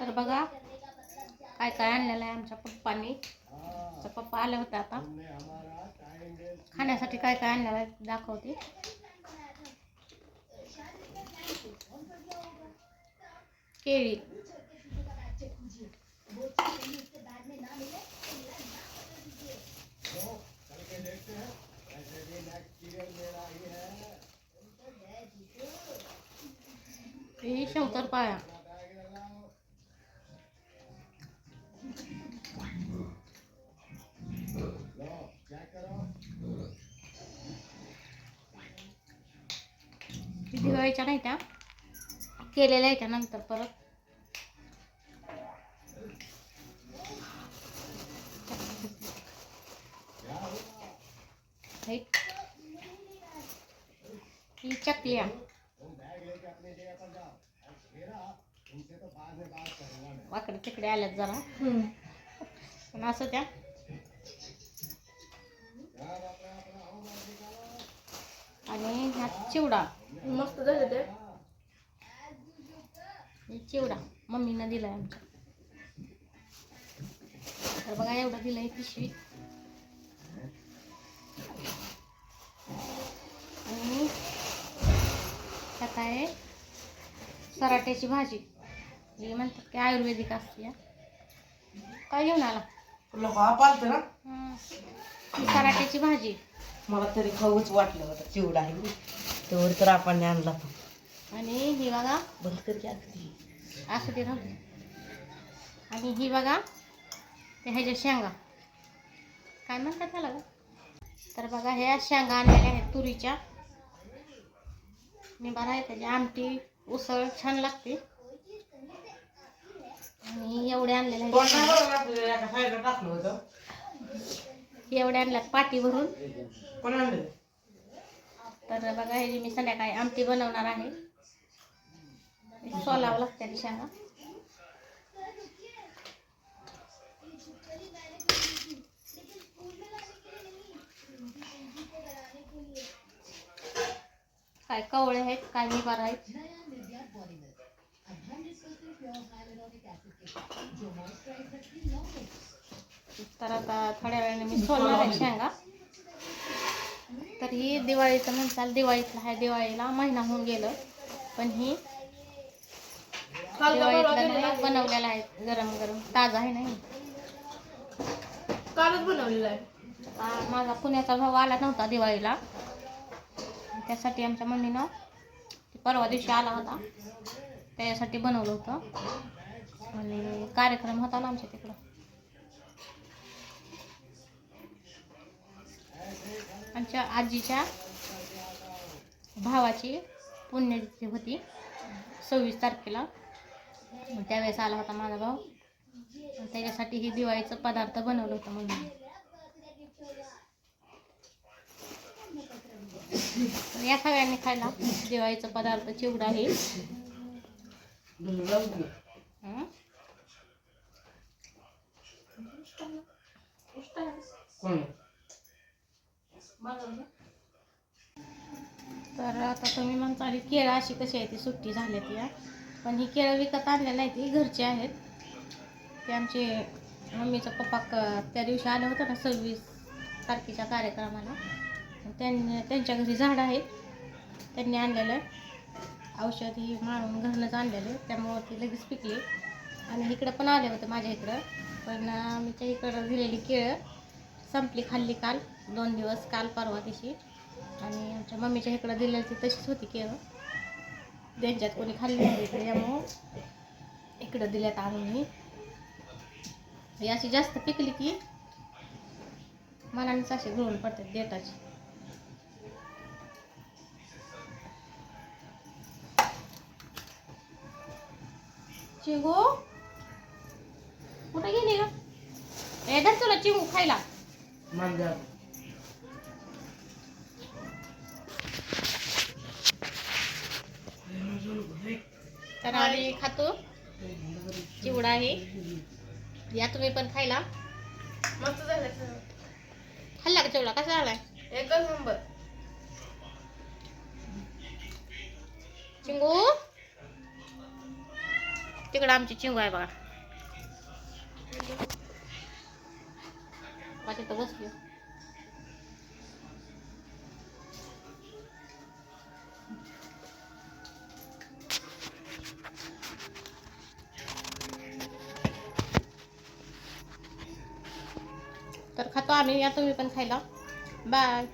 तर बघा काय काय आणलेलं आहे आमच्या पप्पांनी. तर पप्पा आले होते आता. खाण्यासाठी काय काय आणलेलं आहे दाखवते. केळी. ही पाया. दिवाळीच्या नाही त्या केलेल्या आहे त्या नंतर परत. हे- ही चकल्या वाकडे तिकडे आल्यात जरा. पण असं त्या. आणि चिवडा. मस्त झाले ते. हे चिवडा. मम्मीनं दिलाय आमच्या. तर बघा एवढं दिलंय पिशवी. आणि त्यात आहे सराट्याची भाजी. ही म्हणतात की आयुर्वेदिक असते या. काय घेऊन आला? तुला पालतं ना? सराट्याची भाजी. मला तरी खाऊच वाटलं होतं चिवडा आहे. तेवढं तर आपण आणला आणि ही बघा बंद कर असं ते राहू. आणि ही बघा ते ह्याच्या शेंगा. काय म्हणतात त्याला? तर बघा ह्या शेंगा आणलेल्या आहेत तुरीच्या. मी बरं आहे त्याची आमटी उसळ छान लागते. आणि एवढे आणलेले आहेत. एवढे आणल्यात पाटी भरून. कोण आणलं? तर बघा ह्याची मी संध्याकाळी आमटी बनवणार आहे सोलावं लागते शेंगा काय कवळे आहेत काय निबार आहेत. तर आता थोड्या वेळाने मी सोलणार आहे शेंगा. तर ही दिवाळीचं म्हणसाल दिवाळीतलं आहे दिवाळीला महिना होऊन गेलं. पण ही दिवाळीतलं बनवलेलं आहे गरम गरम. ताजा आहे नाही कालच बनवलेलं आहे. माझा पुण्याचा भाऊ आला नव्हता दिवाळीला. त्यासाठी आमच्या मम्मीनं परवा दिवशी आला होता. त्याच्यासाठी बनवलं होतं. आणि कार्यक्रम होता ना आमच्या तिकडं. आमच्या आजीच्या भावाची पुण्यतिथी होती. सव्वीस तारखेला. त्यावेळेस आला होता माझा भाऊ. त्याच्यासाठी ही दिवाळीचं पदार्थ बनवलं होतं म्हणून. या सगळ्यांनी खायला दिवाळीचा पदार्थ चिवडा आहे. कोण तर आता तुम्ही म्हणता आली केळं अशी कशी आहे ती सुट्टी झाली या पण ही केळं विकत आणलेलं आहे ती घरची आहेत. ते आमचे मम्मीचा पप्पा क त्या दिवशी आलं होतं ना सव्वीस तारखेच्या कार्यक्रमाला. त्यांनी त्यांच्या घरी झाडं आहेत. त्यांनी आणलेलं औषध ही माळून घरनंच आणलेलं त्यामुळं ती लगेच पिकली. आणि इकडं पण आले होते माझ्या इकडं. पण आमच्या इकडं दिलेली केळं संपली खाल्ली काल. दोन दिवस काल परवा दिवशी. आणि आमच्या मम्मीच्या इकडं दिलेली ती तशीच होती केळं. त्यांच्यात कोणी खाल्ली नाही इकडे इकडं दिल्यात आणून ही अशी जास्त पिकली की मनानेच असे गळून पडतात देटाची चिंगू? कुठे गेली ग? ए तुला चिंगू खायला. तर आम्ही खातो. चिवडा आहे. या तुम्ही पण खायला. मस्त झालं खाल्ला का चिवडा? कसा झालाय एकच नंबर. चिंगू? तिकडं आमची चिंगू आहे बघा. तिथं बसली. तर खातो आम्ही या तुम्ही पण खायला. बाय